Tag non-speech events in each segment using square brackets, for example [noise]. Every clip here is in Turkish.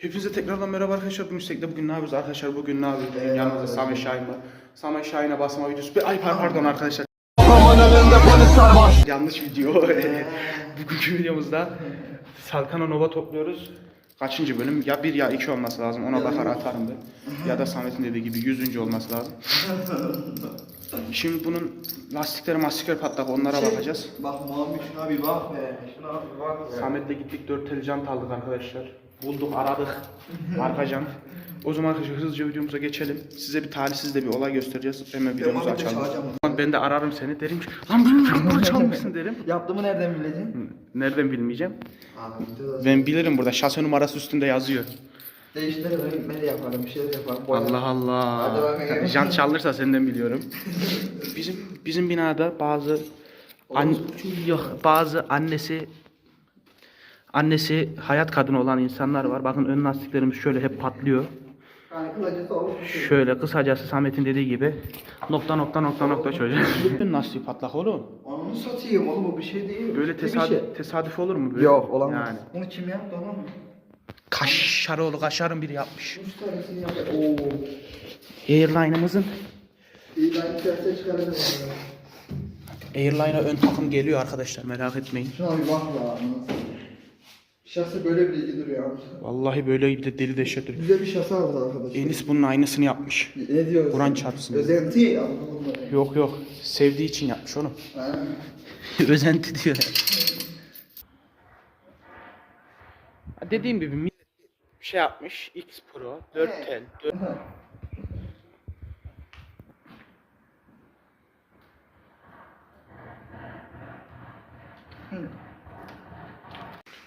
Hepinize tekrardan merhaba arkadaşlar. Bugün Üstek'te bugün ne yapıyoruz arkadaşlar? Bugün ne yapıyoruz? Bugün yanımızda Samet Şahin var. Samet Şahin'e basma videosu. Bir- Ay pardon, arkadaşlar. Yanlış video. [laughs] Bugünkü videomuzda Salkan'a Nova topluyoruz. Kaçıncı bölüm? Ya bir ya iki olması lazım. Ona bakar atarım ben. Ya da Samet'in dediği gibi yüzüncü olması lazım. Şimdi bunun lastikleri mastikleri patlak onlara bakacağız. Bak Muhammed şuna bir bak be. Şuna bir bak be. Samet'le gittik 4 tel jant aldık arkadaşlar. Bulduk aradık. Arka jant. O zaman arkadaşlar hızlıca videomuza geçelim. Size bir talihsiz de bir olay göstereceğiz. Hemen videomuzu Muhammed'i açalım. çalacağım. Lan Ben de ararım seni derim ki lan benim [laughs] jantları çalmışsın derim. Yaptığımı nereden bileceksin? Nereden bilmeyeceğim. Abi videoda Ben bilirim burada şase numarası üstünde yazıyor. değiştirelim. Ben de yaparım. Bir şeyler yaparım. Boyarım. Allah Hadi Allah. Jant çalırsa senden biliyorum. [laughs] Bizim bizim binada bazı an, yok bazı annesi annesi hayat kadını olan insanlar var. Bakın ön lastiklerimiz şöyle hep patlıyor. Yani kılacası olmuş şey. Şöyle kısacası Samet'in dediği gibi nokta nokta nokta nokta çocuk. Ön lastiği patlak oğlum. Onu satayım oğlum bu bir şey değil. Böyle Ciddi bir tesadüf, şey. tesadüf olur mu böyle? Yok olamaz. Yani. Bunu kim yaptı oğlum? Kaşaroğlu kaşarın biri yapmış. Üç tanesini yaptı. Oo. Airline'ımızın ben içerisine çıkaracağım. Airline'a ön takım geliyor arkadaşlar merak etmeyin. Şuna bir bak ya. Şası böyle bile duruyor abi. Vallahi böyle bir de deli deşet Güzel bir şası aldı arkadaşlar. Enis bunun aynısını yapmış. Ne diyorsun? Kur'an çarpsın. Özenti ya. Yok yok. Sevdiği için yapmış onu. Ha. [laughs] Özenti diyor. Dediğim gibi millet bir şey yapmış. X Pro, 4 tel, 4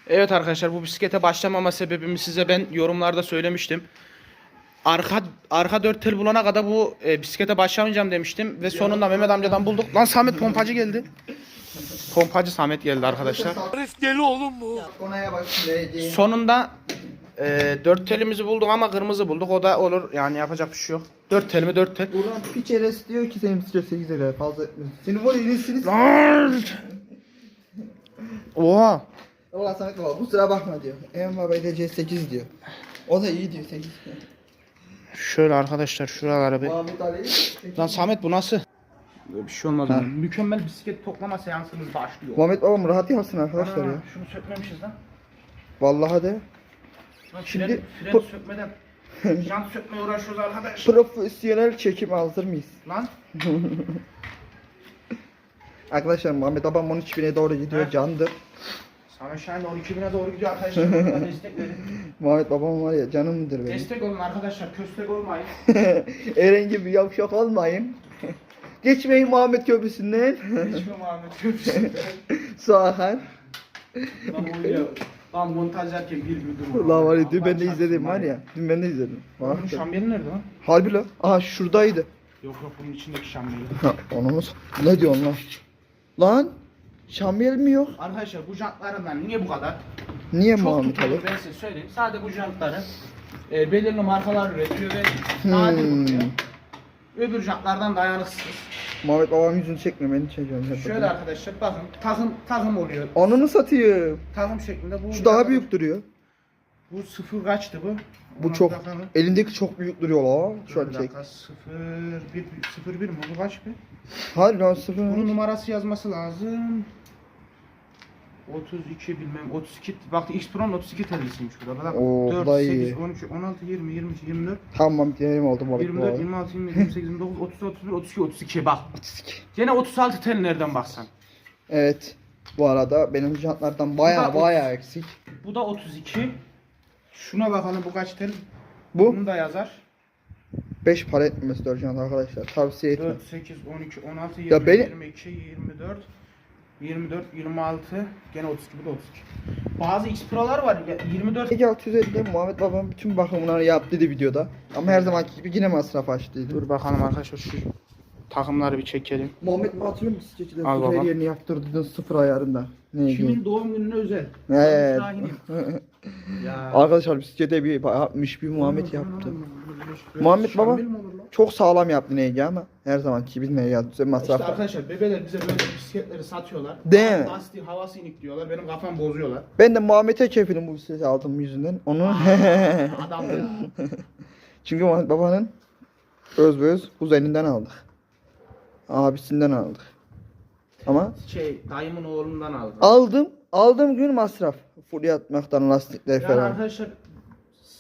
Evet arkadaşlar bu bisiklete başlamama sebebimi size ben yorumlarda söylemiştim. Arka arka dört tel bulana kadar bu e, bisiklete başlamayacağım demiştim ve sonunda Mehmet amcadan bulduk. Lan Samet pompacı geldi. Pompacı Samet geldi arkadaşlar. Konaya bak şimdi. Sonunda e, dört telimizi bulduk ama kırmızı bulduk. O da olur yani yapacak bir şey yok. Dört tel mi dört tel. Buradan piç eres diyor ki senin bisiklet 8 lira fazla etmiyorsun. Senin var inisiniz. Lan! Oha. Ulan Samet baba bu sıra bakma diyor. En baba edeceği 8 diyor. O da iyi diyor 8. Şöyle arkadaşlar şuralara bir. Mahmut Ali. sekiz. Lan Samet bu nasıl? Böyle bir şey olmaz. Ha. Mükemmel bisiklet toplama seansımız başlıyor. Muhammed babam rahat yapsın arkadaşlar Ana, ya. Şunu sökmemişiz lan. Vallahi de. Lan Şimdi fren, fren bu- sökmeden [laughs] jant sökmeye uğraşıyoruz arkadaşlar. Profesyonel çekim hazır mıyız? Lan [laughs] Arkadaşlar Muhammed babam 13 bine doğru gidiyor candır. Samet Şahin 12 bine doğru gidiyor arkadaşlar. [laughs] Buradan destek verin. Muhammed babam var ya canımdır benim. Destek olun arkadaşlar. Köstek olmayın. [laughs] Eren gibi yavşak olmayın. [laughs] Geçmeyin Muhammed Köprüsü'nden. Hiçbir Muhammed Köprüsü. Sahan. Lan. Lan montajlarken bir bir durum. Ulan var ya dün ben de izledim var ya. Dün ben de izledim. Bunun Bak. şambiyeli nerede lan? Harbi lan. Aha şuradaydı. Yok yok bunun içindeki şambiyeli. Ha, onu nasıl? Ne diyorsun lan? Lan? Şamiyel mi yok? Arkadaşlar bu jantlarından niye bu kadar? Niye Çok tutuyor abi? ben size söyleyeyim. Sadece bu jantları e, belirli markalar üretiyor ve nadir Hmm. bulunuyor. Öbür jantlardan dayanıksız. Muhammed babam yüzünü çekme beni çekiyorum. hep Şöyle bakayım. arkadaşlar bakın takım takım oluyor. Ananı satayım. Takım şeklinde bu Şu daha büyük duruyor. Bu sıfır kaçtı bu? Bu Ona çok bakalım. elindeki çok büyük duruyor la. Şu an Bir çek. dakika, sıfır bir sıfır bir mi? Bu kaç bir? Hayır lan sıfır. Bunun numarası yazması lazım. 32 bilmem 32 bak X Pro'nun 32 telisiymiş burada. Bak Oo, 4 bu da 8 iyi. 13 16 20 22 24 Tamam diyelim oldu Muhammed 24 baba. 26 27 28 29 30 31 32 32 bak. 32. Gene 36 tel nereden baksan. Evet. Bu arada benim jantlardan baya baya eksik. Bu da 32. Şuna bakalım bu kaç tel? Bu Bunu da yazar. 5 para etmemesi 4 jant arkadaşlar. Tavsiye etmem. 4 8 12 16 20 Ya beni- 22 24 24 26 gene 32 bu da 32. Bazı X Pro'lar var ya 24 Peki 650'de Muhammed babam bütün bakımlarını yaptı dedi videoda. Ama her zamanki gibi yine masraf açtıydı. Dur bakalım arkadaşlar şu takımları bir çekelim. Muhammed mi hatırlıyor musun sketch'de Al baba. yerini yaptırdın sıfır ayarında. Ne Kimin doğum gününe özel? Evet. [laughs] Ya. Arkadaşlar bisiklete bir yapmış bir Muhammed yaptı. Muhammed baba. Şamil mi olur lan? çok sağlam yaptı neydi ama her zamanki bilmeye ya düzen İşte masraf. arkadaşlar bebeler bize böyle bisikletleri satıyorlar. Değil mi? Lastiği havası inik diyorlar. Benim kafam bozuyorlar. Ben de Muhammed'e kefilim bu bisikleti aldım yüzünden. Onu [laughs] Adam çünkü Muhammed babanın öz öz kuzeninden aldık. Abisinden aldık. Ama şey dayımın oğlundan aldım. aldım. Aldığım gün masraf. Full yatmaktan lastikler Yani falan. arkadaşlar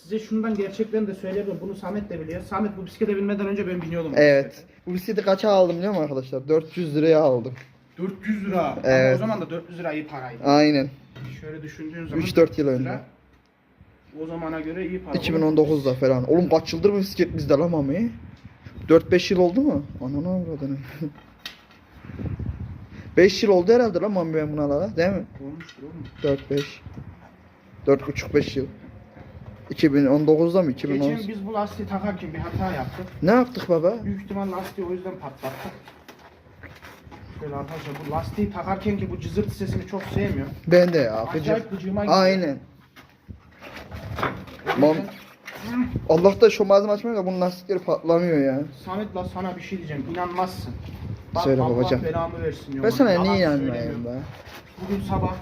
size şundan gerçeklerini de söyleyebilirim. Bunu Samet de biliyor. Samet bu bisiklete binmeden önce ben biniyordum. bu Evet. Bu bisikleti kaça aldım biliyor musun arkadaşlar? 400 liraya aldım. 400 lira. Ama Evet. o zaman da 400 lira iyi paraydı. Aynen. Şöyle düşündüğün zaman 3-4 yıl 400 önce. O zamana göre iyi para. 2019'da falan. Oğlum kaç yıldır bu bisiklet bizde lan mami? 4-5 yıl oldu mu? Ananı avradını. [laughs] 5 yıl oldu herhalde lan mami ben bunu alalı değil mi? Olmuştur oğlum. 4-5. 4,5-5 yıl. 2019'da mı? 2010. Geçen biz bu lastiği takarken bir hata yaptık. Ne yaptık baba? Büyük ihtimal lastiği o yüzden patlattık. Şöyle arkadaşlar bu lastiği takarken ki bu cızırt sesini çok sevmiyorum. Ben de ya. Acayip gıcığıma gidiyor. Aynen. Mam- yüzden- Allah'ta şu malzeme açmıyor da bunun lastikleri patlamıyor ya. Samet la sana bir şey diyeceğim. İnanmazsın. Bak Söyle Allah babacığım. belamı versin. Ben yoluna. sana Yalan niye söylemiyorum. inanmayayım be? Bugün sabah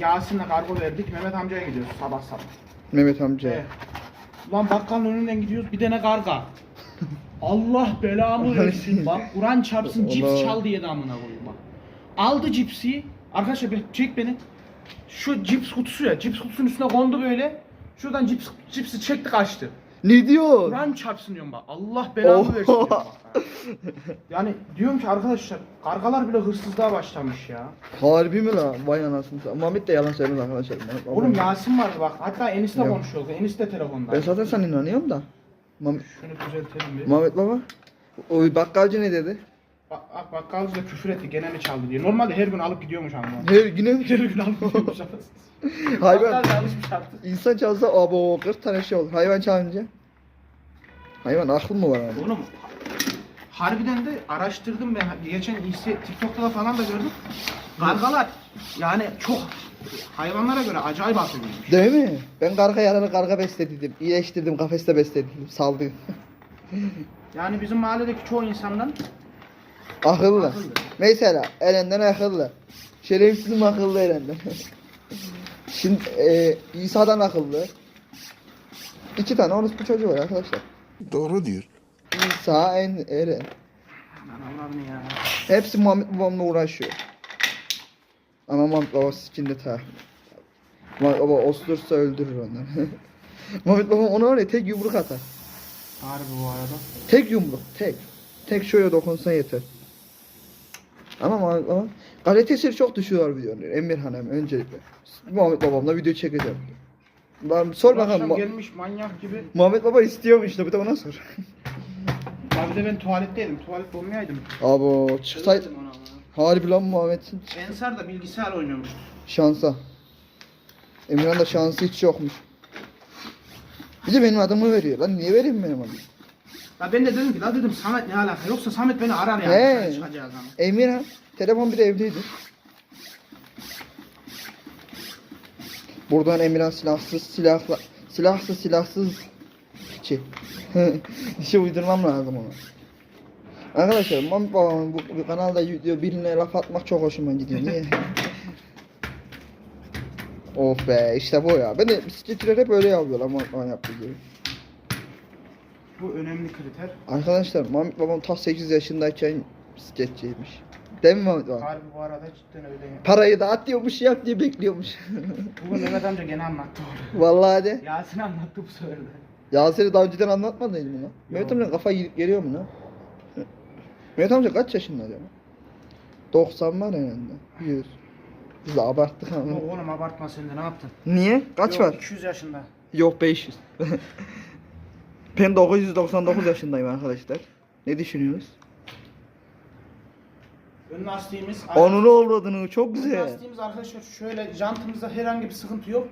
Yasin'le kargo verdik. Mehmet amcaya gidiyoruz sabah sabah. Mehmet amca. Evet. Ulan bakkalın önünden gidiyoruz bir tane karga. [laughs] Allah belamı versin bak. [laughs] Kur'an çarpsın cips Allah. çal diye de amına koyayım bak. Aldı cipsi. Arkadaşlar bir çek beni. Şu cips kutusu ya. Cips kutusunun üstüne kondu böyle. Şuradan cips cipsi çekti kaçtı. Ne diyor? Kur'an çarpsın diyorum bak. Allah belamı versin diyorum bak. Yani diyorum ki arkadaşlar kargalar bile hırsızlığa başlamış ya. Harbi mi la? Vay anasını. satayım. Muhammed de yalan söylüyor arkadaşlar. Muhammed- Oğlum Yasin vardı bak. Hatta enişte Yok. konuşuyordu. Enişte telefonda. Ben zaten sana inanıyorum da. Muhammed, Şunu düzeltelim bir. Muhammed baba. O bakkalcı ne dedi? Bak, bak bakkalcı da küfür etti gene mi çaldı diye. Normalde her gün alıp gidiyormuş ama. Her güne mi? her gün alıp gidiyormuş ama. [laughs] Hayvan. Bakkal. İnsan çalsa abo 40 tane şey olur. Hayvan çalınca. Hayvan aklı mı var abi? Oğlum harbiden de araştırdım ben. Geçen iyisi TikTok'ta da falan da gördüm. Kargalar yani çok hayvanlara göre acayip akıllıymış. Değil mi? Ben karga yaralı karga besledim. İyileştirdim kafeste besledim. Saldım. Yani bizim mahalledeki çoğu insandan akıllı. Akıllı. Mesela Eren'den akıllı. Şerefsizim akıllı Eren'den. [laughs] Şimdi e, İsa'dan akıllı. İki tane orospu çocuğu var arkadaşlar. Doğru diyor. İsa en Eren. Allah'ım ya. Hepsi Muhammed babamla uğraşıyor. Ama Muhammed babası içinde ta. Muhammed baba osurursa öldürür onları. [laughs] Muhammed babam ona var ya tek yumruk atar. Harbi bu arada. Tek yumruk, tek. Tek şöyle dokunsa yeter. Ama Muhammed babam kalitesi çok düşüyor videonun. Emirhan hem öncelikle. Muhammed babamla video çekeceğim. Lan sor bakalım. akşam gelmiş manyak gibi. Muhammed baba istiyormuş işte bir de ona sor. Ya bir de ben tuvaletteydim. Tuvalet olmayaydım. Abo çıksaydı. Harbi lan Muhammed'in Ensar da bilgisayar oynuyormuş. şansa. Emirhan da şansı hiç yokmuş. Bir de benim adımı veriyor. Lan niye vereyim benim adımı? Ya ben de dedim ki la dedim Samet ne alaka yoksa Samet beni arar yani He. dışarı ama. Emirhan telefon bir de evdeydi. Buradan Emirhan silahsız silahla silahsız silahsız piçi. Bir [laughs] şey uydurmam lazım ona. Arkadaşlar Muhammed babamın bu, bu kanalda video birine laf atmak çok hoşuma gidiyor. Niye? [laughs] of be işte bu ya. Ben de bisikletçiler hep öyle yapıyorlar babam yaptığı gibi. Bu önemli kriter. Arkadaşlar Muhammed babam ta 8 yaşındayken bisikletçiymiş. Değil mi Muhammed babam? Harbi bu arada cidden öyle. ya. Parayı da at diyormuş yap diye bekliyormuş. [laughs] Bugün Mehmet amca gene anlattı onu. Vallahi de. Yasin anlattı bu sefer de. Yasin'i daha önceden anlatmadın mı lan? Mehmet amca kafa gidip geliyor mu lan? Mehmet amca kaç yaşında acaba? 90 var herhalde. 100. Biz de abarttık ama. Yok oğlum abartma sen de ne yaptın? Niye? Kaç Yok, var? 200 yaşında. Yok 500. [laughs] ben 999 yaşındayım arkadaşlar. Ne düşünüyorsunuz? Ön lastiğimiz... Onun avradını çok Ön güzel. lastiğimiz arkadaşlar şöyle jantımızda herhangi bir sıkıntı yok.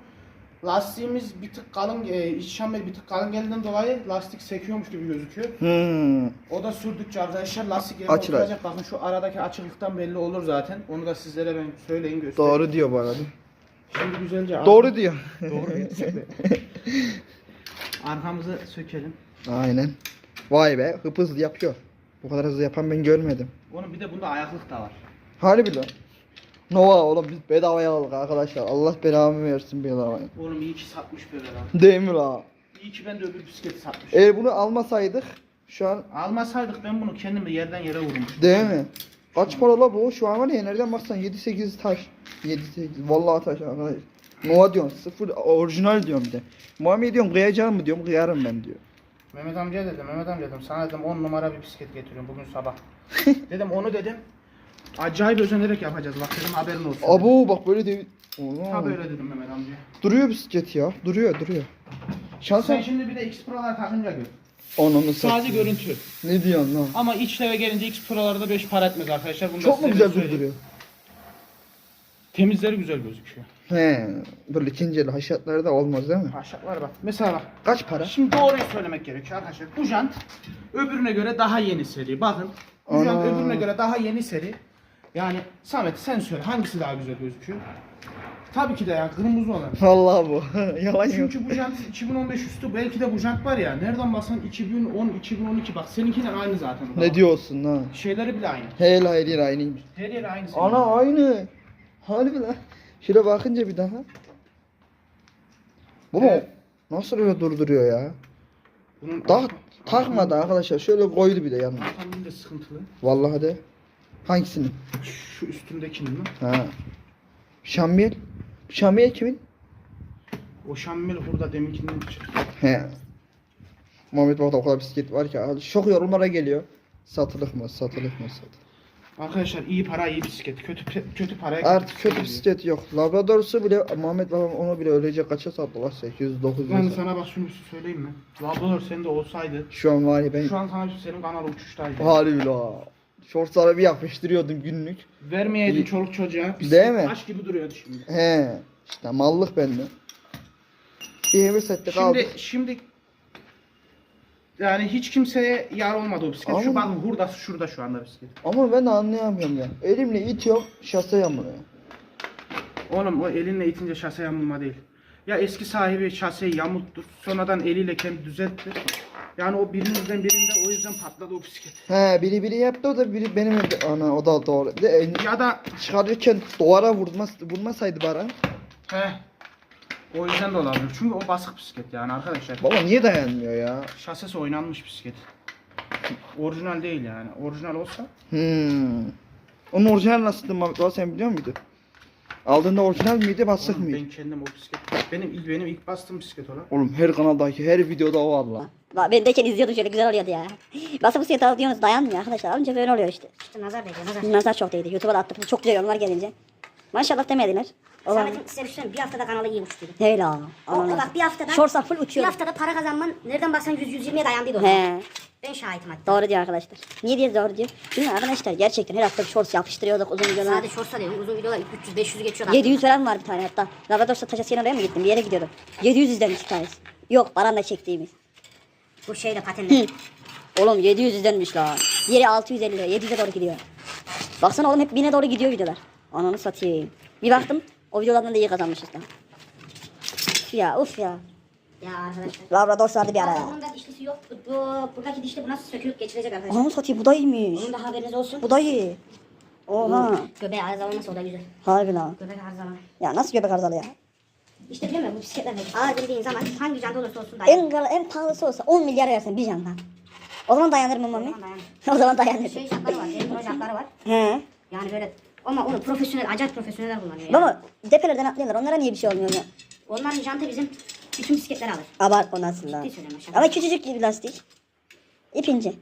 Lastiğimiz bir tık kalın, e, iç şamel bir tık kalın geldiğinden dolayı lastik sekiyormuş gibi gözüküyor. Hmm. O da sürdükçe arkadaşlar lastik yerine oturacak. Bakın şu aradaki açıklıktan belli olur zaten. Onu da sizlere ben söyleyin göstereyim. Doğru diyor bu arada. Şimdi güzelce Doğru diyor. Doğru diyor. [laughs] Arkamızı sökelim. Aynen. Vay be hıp hızlı yapıyor. Bu kadar hızlı yapan ben görmedim. Onun bir de bunda ayaklık da var. Harbi lan. Nova oğlum biz bedavaya aldık arkadaşlar. Allah belamı versin bedavaya. Oğlum iyi ki satmış böyle lan. Değil mi la? İyi ki ben de öbür bisikleti satmışım. Eğer bunu almasaydık şu an Almasaydık ben bunu kendim de yerden yere vurmuştum. değil mi? Kaç para la bu? Şu an var ya nereden baksan 7-8 taş. 7-8 vallahi taş arkadaş. Nova diyorsun sıfır orijinal diyorum bir de. Muhammed diyorum kıyacağım mı diyorum kıyarım ben diyor. Mehmet amcaya dedim, Mehmet amca dedim sana dedim 10 numara bir bisiklet getiriyorum bugün sabah. [laughs] dedim onu dedim. Acayip özenerek yapacağız bak dedim haberin olsun. Abo bak böyle de. Ha böyle dedim Mehmet amca. Duruyor bisiklet ya. Duruyor duruyor. Şansa Sen şimdi bir de X Pro'lar takınca gör. Ananı Sadece görüntü. Ne diyorsun lan? Ama içleve gelince X Pro'larda 5 para etmez arkadaşlar. Bunu Çok mu güzel durduruyor? Temizleri güzel gözüküyor. He. Böyle ikinci el haşatlarda olmaz değil mi? Aşağılar bak. Mesela bak. Kaç para? Şimdi doğruyu söylemek gerekiyor arkadaşlar. Bu jant öbürüne göre daha yeni seri. Bakın. Bu jant Ana. öbürüne göre daha yeni seri. Yani Samet sen söyle hangisi daha güzel gözüküyor? Tabii ki de ya kırmızı olan. Vallahi bu. [laughs] Yalan yok. Çünkü bu jant 2015 üstü belki de bu jant var ya nereden baksan 2010 2012 bak seninkinden aynı zaten. Ne diyorsun lan? Şeyleri bile aynı. Hele hayır aynıymış. Her yeri aynı. senin. Ana aynı. Harbi lan. Şöyle bakınca bir daha. Baba Evet. nasıl öyle durduruyor ya? Bunun Daha takmadı arkadaşlar. Şöyle koydu bir de yanına. Arkamın da sıkıntılı. Vallahi de. Hangisini? Şu üstündekinin mi? Ha. Şamiyel. Şamiyel kimin? O Şammel hurda deminkinden çıktı. He. Muhammed Bak'ta o kadar bisiklet var ki. Çok yorumlara geliyor. Satılık mı? Satılık mı? Satılık. Arkadaşlar iyi para iyi bisiklet. Kötü kötü paraya Artık kötü bisiklet yok. Labrador'su bile Muhammed babam onu bile öylece kaça sattılar? 800 900 Ben sana bak şunu şey söyleyeyim mi? Labrador sende olsaydı Şu an var ya ben şu an sana senin kanal uçuştaydı. harbi la. Shortslara bir yapıştırıyordum günlük. Vermeyeydin çoluk çocuğa. Değil mi? Taş gibi duruyordu şimdi. He. İşte mallık bende. Bir heves ettik Şimdi şimdi yani hiç kimseye yar olmadı o bisiklet. Şu Ama- bakın hurdası şurada şu anda bisiklet. Ama ben anlayamıyorum ya. Elimle itiyorum şase yamuluyor. Oğlum o elinle itince şase yamulma değil. Ya eski sahibi şaseyi yamulttu. Sonradan eliyle kendi düzeltti. Yani o birinizden birinde o yüzden patladı o bisiklet. He biri biri yaptı o da biri benim evde. Ana o da doğru. De, en- Ya da çıkarırken duvara vurmaz, vurmasaydı bana. he o yüzden de olabilir. Çünkü o basık bisiklet yani arkadaşlar. Baba niye dayanmıyor ya? Şasesi oynanmış bisiklet. Orijinal değil yani. Orijinal olsa Hmm. Onun orijinal nasıldı Mehmet Baba sen biliyor muydun? Aldığında orijinal miydi basık Oğlum mıydı? ben kendim o bisiklet. Benim ilk benim ilk bastığım bisiklet olan. Oğlum her kanaldaki her videoda o valla. Bak ben deyken izliyordum şöyle güzel oluyordu ya. Basıp bisiklet alıyorsunuz dayanmıyor arkadaşlar. Alınca böyle oluyor işte. İşte nazar değdi nazar. Nazar çok değdi. YouTube'a da attık. Çok güzel yorumlar gelince. Maşallah demediler. Size bir şey söyleyeyim. Bir haftada kanalı iyi uçtuydu. Ha. O, bak bir haftada Shorts'a full bir uçuyor. haftada para kazanman nereden baksan 100-120'ye dayandıydı o. He. Ben şahitim hatta. Doğru diyor arkadaşlar. Niye diye doğru diyor. Çünkü arkadaşlar gerçekten her hafta bir shorts yapıştırıyorduk uzun videolar. Sadece shorts'a diyorum uzun videolar 300-500'ü geçiyor. 700 falan var bir tane hatta. Labrador satıcısı oraya mı gittim? Bir yere gidiyordum. 700 izlenmiş bir tanesi. Yok paranla çektiğimiz. Bu şeyle patenle. Oğlum 700 izlenmiş la. Diğeri 650 lira. 700'e doğru gidiyor. Baksana oğlum hep 1000'e doğru gidiyor videolar. Ananı satayım. Bir baktım o videolardan da iyi kazanmışız da. Uf ya uf ya. ya arkadaşlar. Labrador sardı bir ara. Bunun da dişlisi yok. Bu, bu, buradaki dişli bu nasıl sökülüp geçirecek arkadaşlar. Ananı satayım bu da iyiymiş. Onun da haberiniz olsun. Bu da iyi. Oha. Göbeği arızalanması o da güzel. Harbi lan. Göbek arızalanı. Ya nasıl göbek arızalı ya? İşte biliyor musun bu bisikletler ağır bindiğin zaman hangi jant olursa olsun dayan. En, kal- en pahalısı olsa 10 milyar versin bir jandan. O zaman dayanır mı mami? O zaman dayanır. [laughs] o zaman dayanır. Şey jantları var. Benim jantları var. He. Yani böyle ama onu profesyonel, acayip profesyoneller kullanıyor. Yani. Baba depelerden atlıyorlar. Onlara niye bir şey olmuyor ya? Onların jantı bizim bütün bisikletleri alır. Abart o nasıl lan? Ciddi söylüyorum. Ama küçücük bir lastik. İp ince.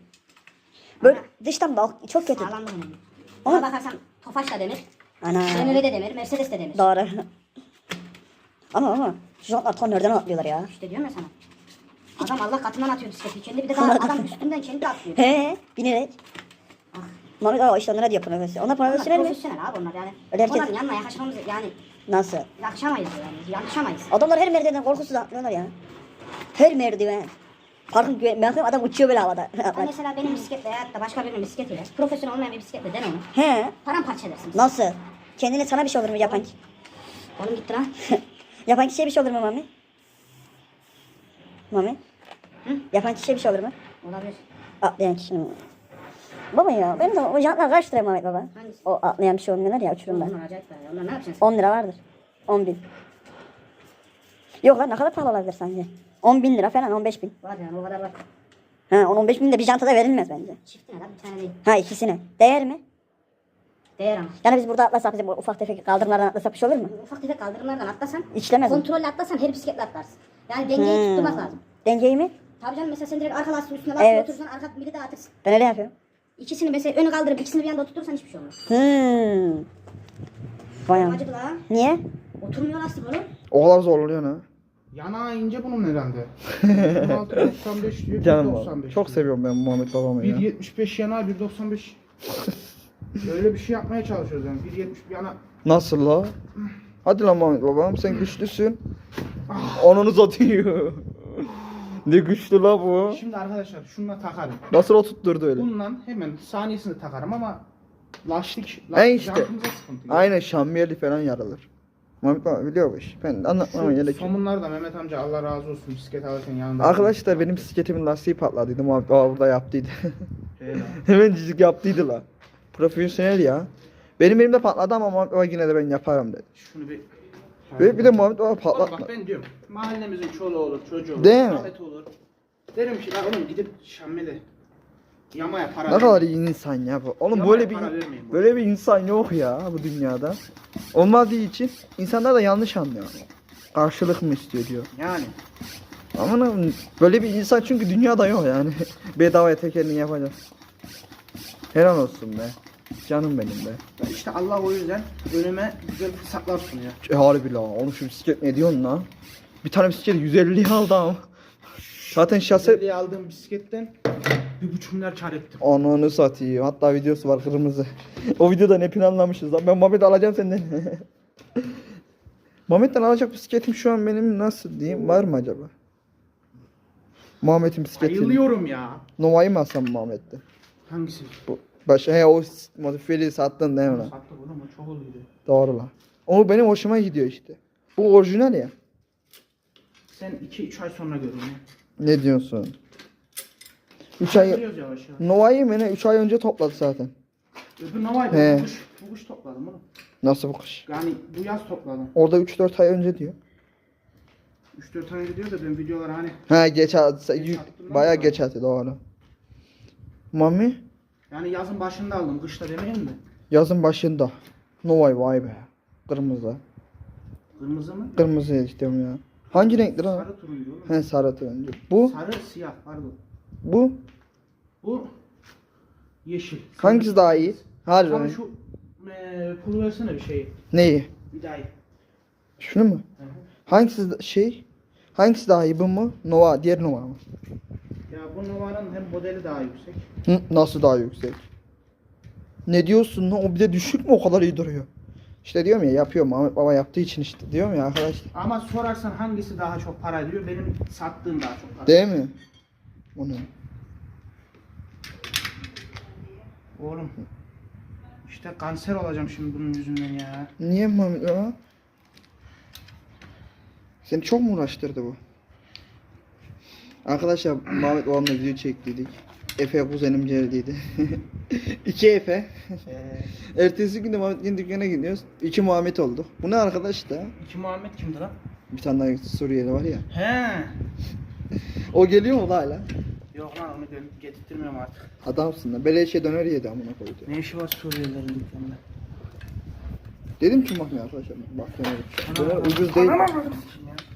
Böyle dıştan bak çok kötü. Sağlam önemli. Ona bakarsan Tofaş da demir, Ana. BMW de demir, Mercedes de demir. Doğru. ama ama jantlar ton nereden atlıyorlar ya? İşte diyorum ya sana. Adam Allah katından atıyor bisikleti. Kendi bir de daha adam üstünden kendi atlıyor. He, binerek. Mehmet aa işte onlara diyor profesyonel. Onlar Onlar profesyonel mi? profesyonel abi onlar yani. Öyle herkes- Onların yanına yaklaşmamız yani Nasıl? yakışamayız yani. Yakışamayız. Adamlar her merdivenden korkusuz atlıyorlar ya. Her merdiven. Parkın güven, ben adam uçuyor böyle havada. Ben mesela benim bisikletle ya da başka birinin bisikletiyle, profesyonel olmayan bir bisikletle den onu. He. Paramparça edersin. Nasıl? Kendine sana bir şey olur mu yapan? Oğlum gitti lan. [laughs] yapan kişiye bir şey olur mu mami? Mami? Hı? Yapan kişiye bir şey olur mu? Olabilir. Atlayan kişinin. Baba ya benim de o jantlar kaç lira Mehmet baba? Hangisi? O atlayan bir şey olmuyorlar ya uçurumda. Onlar acayip pahalı. Onlar ne yapacaksın? 10 lira vardır. 10 bin. Yok lan ne kadar pahalı olabilir sence? 10 bin lira falan 15 bin. Var yani o kadar bak. Ha 10-15 bin de bir jantada verilmez bence. Çiftine lan bir tane değil. Ha ikisine. Değer mi? Değer ama. Yani biz burada atlasak bizim bu ufak tefek kaldırımlardan atlasak bir şey olur mu? Ufak tefek kaldırımlardan atlasan. İşlemez mi? Kontrolle atlasan her bisikletle atlarsın. Yani dengeyi Hmm. tutturmak lazım. Dengeyi mi? Tabii canım mesela sen direkt arka lastiğin üstüne lastiği Evet. oturursan arka mili dağıtırsın. Ben öyle yapıyorum. İkisini mesela önü kaldırıp ikisini bir anda oturtursan hiçbir şey olmaz. Hmm. Acıdı la. Niye? Oturmuyor lastik oğlum. O kadar zorluyor ha. Yanağı ince bunun herhalde. [laughs] 16.95 diyor. Canım 1.95 abi. Çok diyor. seviyorum ben Muhammed babamı ya. 1.75 yana 1.95. [laughs] Öyle bir şey yapmaya çalışıyoruz yani. 1.70 bir yana. Nasıl la? Hadi lan Muhammed babam sen [laughs] güçlüsün. Onunu satıyor. Ne güçlü la bu. Şimdi arkadaşlar şununla takarım. Nasıl oturtturdu öyle? Bundan hemen saniyesini takarım ama lastik, E lastik işte. sıkıntı yok. Aynen şambiyeli falan yaralır. Muhammed baba biliyor bu işi. Ben anlatmama gerek yok. somunlar da Mehmet amca Allah razı olsun bisiklet alırken yanında. Arkadaşlar benim bisikletimin lastiği patladıydı. Muhammed baba burada yaptıydı. [laughs] Hemen cicik yaptıydı la. Profesyonel ya. Benim elimde patladı ama baba yine de ben yaparım dedi. Şunu bir... Ve bir de Muhammed baba Oğlum patlatma. bak ben diyorum mahallemizin çoluğu olur çocuğu olur. Değil mi? Ahmet olur. Derim ki lan oğlum gidip Şamil'e yamaya para Ne kadar iyi insan ya bu. Oğlum Yamaya böyle bir para vermeyin bu. böyle bir insan yok ya bu dünyada. Olmadığı için insanlar da yanlış anlıyor. Karşılık mı istiyor diyor. Yani. Ama böyle bir insan çünkü dünyada yok yani. [laughs] Bedavaya tekerini yapacak. Helal olsun be. Canım benim be. İşte Allah o yüzden önüme güzel fırsatlar sunuyor. E harbi la. Oğlum şu bisiklet ne diyorsun lan? Bir tane bisiklet 150 aldı ama. Zaten şase Sevgili aldığım bisikletten bir buçuk milyar kar ettim. Ananı satayım. Hatta videosu var kırmızı. o videoda ne planlamışız lan. Ben Mehmet alacağım senden. [laughs] Mehmet'ten alacak bisikletim şu an benim nasıl diyeyim var mı acaba? Muhammed'in bisikleti. Bayılıyorum ya. Nova'yı mı alsam Muhammed'de? Hangisi? Bu başa he o modifiyeli sattın değil mi lan? Sattık oğlum o çok oluyordu. Doğru lan. O benim hoşuma gidiyor işte. Bu orijinal ya. Sen 2-3 ay sonra görün ya. Ne diyorsun? 3 ay Geliyoruz yavaş yavaş. Nova'yı mı ne 3 ay önce topladı zaten. Öbür Nova'ydı. He. Bu kış, bu kış topladım oğlum. Nasıl bu kış? Yani bu yaz topladım. Orada 3-4 ay önce diyor. 3-4 ay önce diyor da ben videoları hani Ha geç attı. Geç lan Bayağı geç attı doğru. Mami yani yazın başında aldım. Kışta demeyeyim de. yazın başında. Novay vay be. Kırmızı. Kırmızı mı? Kırmızı istiyorum ya. Hangi renktir ha? Sarı turuncu. He sarı turuncu. Bu Sarı siyah pardon. bu Bu yeşil. hangisi daha iyi? Hadi Abi şu eee pul versene bir şeyi. Neyi? Bir daha iyi. Şunu mu? Hı hı. Hangisi şey? Hangisi daha iyi bu mu? Nova diğer Nova mı? Ya bu Nova'nın hem modeli daha yüksek. Hı, nasıl daha yüksek? Ne diyorsun lan? O bir de düşük mü o kadar iyi duruyor? İşte diyorum ya yapıyorum Ahmet Baba yaptığı için işte diyorum ya arkadaşlar. Ama sorarsan hangisi daha çok para ediyor? Benim sattığım daha çok para. Değil mi? Onu. Oğlum. İşte kanser olacağım şimdi bunun yüzünden ya. Niye Mehmet Baba? Seni çok mu uğraştırdı bu? Arkadaşlar Mehmet babamla video çektiydik. Efe kuzenim geldiydi. [laughs] İki Efe. Eee Ertesi gün de Mehmet'in dükkana gidiyoruz. İki Muhammed olduk. Bu ne arkadaş da? iki Muhammed kimdi lan? Bir tane daha Suriyeli var ya. He. [laughs] O geliyor mu da hala? Yok lan onu getirtmiyorum artık. Adamsın lan. Beleşe döner yedi amına koydu. Ne işi var Suriyelilerin dükkanında? Dedim ki bakmıyor arkadaşlar. Bak döner. Döner ucuz değil.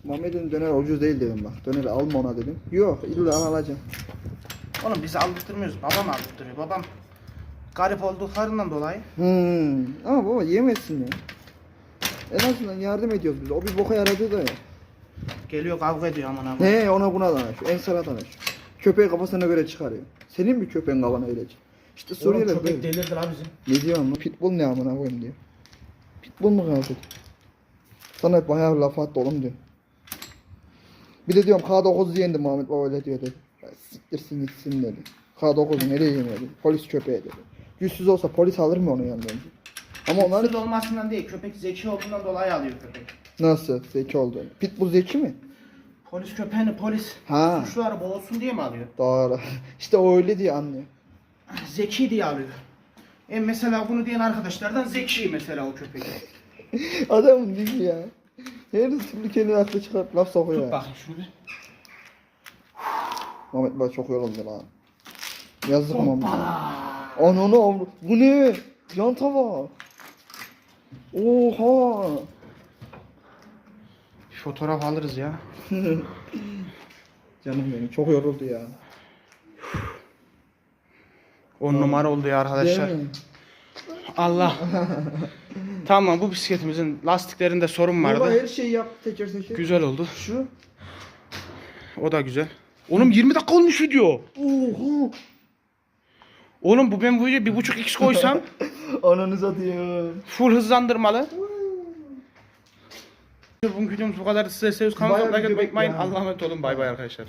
Muhammed'in döner ucuz değil dedim bak. Döner alma ona dedim. Yok illa alacağım. Oğlum bizi aldırtmıyoruz. Babam aldırtıyor. Babam garip olduklarından dolayı. Hmm. Ama baba yemesin ya. En azından yardım ediyoruz biz. O bir boka yaradı da ya. Geliyor kavga ediyor aman aman. He ona buna danış. En sana danış. Köpeği kafasına göre çıkarıyor. Senin bir köpeğin kafana öylece. İşte Oğlum Suriyeliler köpek böyle. delirdi la bizim. Ne diyorsun lan? Pitbull ne amına koyayım diyor. Pitbull mu kaldı? Sana bayağı laf attı oğlum diyor. Bir de diyorum K9 yendi Muhammed Baba öyle diyor dedi. Ya siktirsin gitsin dedi. K9 nereye yeniyor dedi. Polis köpeği dedi. Güçsüz olsa polis alır mı onun yanına. Ama onlar Güçsüz olmasından değil. Köpek zeki olduğundan dolayı alıyor köpek. nasıl zeki oldu? Pitbull zeki mi? Polis köpeğini polis Ha. suçluları boğulsun diye mi alıyor? Doğru. [laughs] İşte o öyle diye anlıyor. Zeki diye alıyor. E mesela bunu diyen arkadaşlardan zeki mesela o köpek. [laughs] Adam değil mi ya? Her türlü kendini aklı çıkarıp laf sokuyor. Tut ya. bakayım şunu bir. Mehmet bak çok yoruldu lan. Yazık Mehmet. Ananı avru. Bu ne? Yan tava. Oha. Bir fotoğraf alırız ya. [laughs] Canım benim çok yoruldu ya. 10 numara oldu ya arkadaşlar. Değil mi? Allah. tamam bu bisikletimizin lastiklerinde sorun Baba vardı. her şeyi yap teker teker. Güzel oldu. Şu. O da güzel. Oğlum 20 dakika olmuş video. Oha. Oğlum bu ben bu videoya bir buçuk x koysam [laughs] Ananı satayım. full hızlandırmalı. Bugünkü videomuz bu kadar. Size seviyoruz. Kanalıma video atmayı unutmayın. Allah'a emanet olun. Bay bay arkadaşlar.